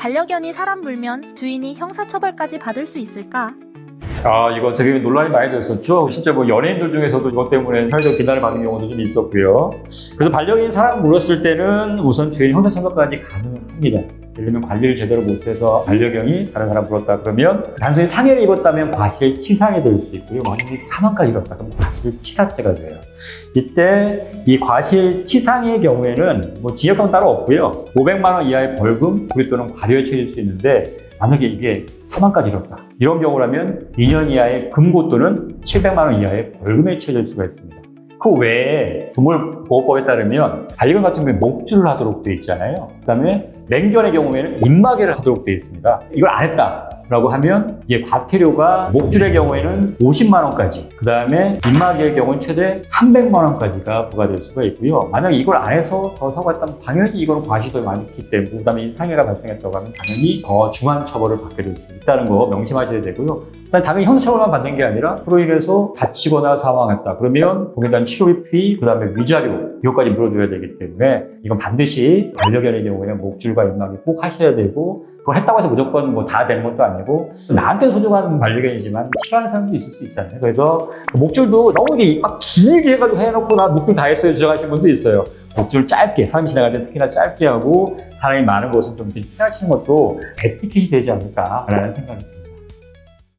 반려견이 사람 물면 주인이 형사처벌까지 받을 수 있을까? 아, 이거 되게 논란이 많이 됐었죠. 실제 뭐 연예인들 중에서도 이것 때문에 사회적 비난을 받는 경우도 좀 있었고요. 그래서 반려견이 사람 물었을 때는 우선 주인 형사처벌까지 가능합니다. 예를 들면 관리를 제대로 못해서 반려견이 다른 사람 물었다 그러면 단순히 상해를 입었다면 과실치상이 될 수 있고요. 만약에 사망까지 입었다 그러면 과실치사죄가 돼요. 이때 이 과실치상의 경우에는 뭐 징역형 따로 없고요. 500만 원 이하의 벌금, 구류 또는 처해질 수 있는데 만약에 이게 사망까지 이뤘다. 이런 경우라면 2년 이하의 금고 또는 700만 원 이하의 벌금에 처해질 수가 있습니다. 그 외에 동물보호법에 따르면 반려견 같은 경우에 목줄을 하도록 되어 있잖아요. 그 다음에 맹견의 경우에는 입마개를 하도록 되어 있습니다. 이걸 안 했다 라고 하면 이게 과태료가 목줄의 경우에는 50만 원까지, 그 다음에 입마개의 경우는 최대 300만 원까지가 부과될 수가 있고요. 만약 이걸 안 해서 더 사고했다면 당연히 이거는 과실도 많기 때문에, 그 다음에 이 상해가 발생했다고 하면 당연히 더 중한 처벌을 받게 될 수 있다는 거 명심하셔야 되고요. 당연히 형사처벌만 받는 게 아니라 그로 인해서 다치거나 사망했다. 그러면 거기에 치료비, 그 다음에 위자료 이것까지 물어줘야 되기 때문에 이건 반드시 반려견의 경우에는 목줄과 입막이 꼭 하셔야 되고 그걸 했다고 해서 무조건 뭐 다 되는 것도 아니고 나한테 소중한 반려견이지만 싫어하는 사람도 있을 수 있잖아요. 그래서 그 목줄도 너무 막 길게 해가지고 해놓고 나 목줄 다 했어요 주장하시는 분도 있어요. 목줄 짧게 사람이 지나갈 때 특히나 짧게 하고 사람이 많은 곳은 좀 피하시는 것도 에티켓이 되지 않을까라는 생각이 듭니다.